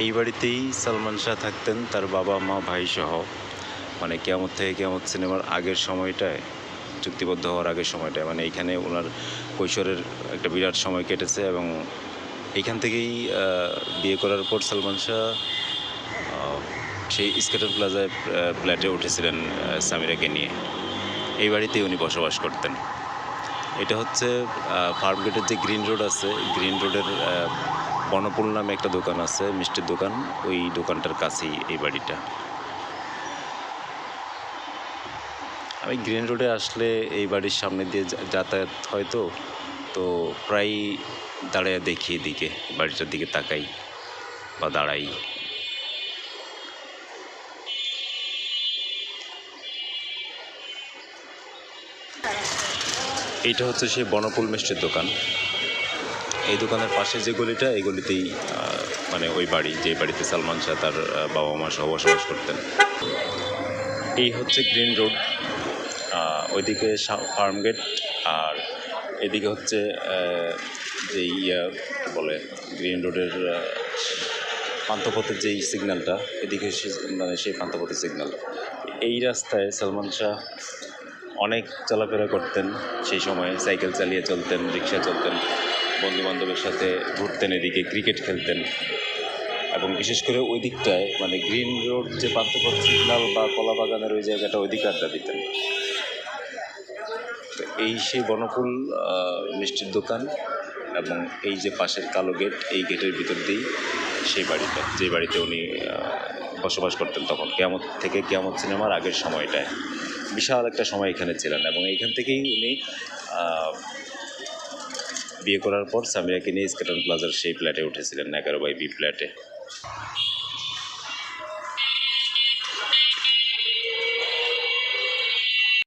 এই বাড়িতেই সালমান শাহ থাকতেন, তার বাবা, মা, ভাই সহ। মানে কেমন থেকে কেমন সিনেমার আগের সময়টায়, চুক্তিবদ্ধ হওয়ার আগের সময়টায় মানে এইখানে ওনার কৈশোরের একটা বিরাট সময় কেটেছে এবং এইখান থেকেই বিয়ে করার পর সালমান শাহ সেই স্কেটার প্লাজায় ফ্ল্যাটে উঠেছিলেন সামিরাকে নিয়ে। এই বাড়িতেই উনি বসবাস করতেন। এটা হচ্ছে ফার্মগেটের যে গ্রিন রোড আছে, গ্রিন রোডের বনপুল নামে একটা দোকান আছে, মিষ্টির দোকান। ওই দোকানটার কাছেই এই বাড়িটা। আমি গ্রিন রোডে আসলে এই বাড়ির সামনে দিয়ে যাতায়াত হয় তো তো প্রায় দাঁড়ায় দেখি এদিকে, বাড়িটার দিকে তাকাই বা দাঁড়াই। এইটা হচ্ছে সেই বনপুল মিষ্টির দোকান। এই দোকানের পাশে যে গলিটা এই গলিতেই মানে ওই বাড়ি যে বাড়িতে সালমান শাহ তার বাবা মা সহ বসবাস করতেন। এই হচ্ছে গ্রিন রোড ওইদিকে ফার্ম গেট আর এদিকে হচ্ছে যে ইয়া বলে গ্রিন রোডের আহ, পান্থপথের যেই সিগন্যালটা এদিকে মানে সেই পান্থপথের সিগন্যাল। এই রাস্তায় সালমান শাহ অনেক চলাফেরা করতেন সেই সময় সাইকেল চালিয়ে চলতেন রিক্সা চলতেন। বন্ধু বান্ধবের সাথে ঘুরতেন, এদিকে ক্রিকেট খেলতেন। এবং বিশেষ করে ওই দিকটায় মানে গ্রিন রোড যে পান্থপথ সিগন্যাল বা কলা বাগানের ওই জায়গাটা ওই দিকে আড্ডা দিতেন। তো এই সেই বনফুল মিষ্টির দোকান এবং এই যে পাশের কালো গেট এই গেটের ভিতর দিয়েই সেই বাড়িটা, যে বাড়িতে উনি বসবাস করতেন তখন। কেয়ামত থেকে কেয়ামত সিনেমার আগের সময়টায়। বিশাল একটা সময় এখানে ছিলেন এবং এইখান থেকেই উনি বিয়ে করার পর সামিরাকে নিয়ে স্কেটন প্লাজার সেই ফ্ল্যাটে উঠেছিলেন এগারো বাই বি ফ্ল্যাটে।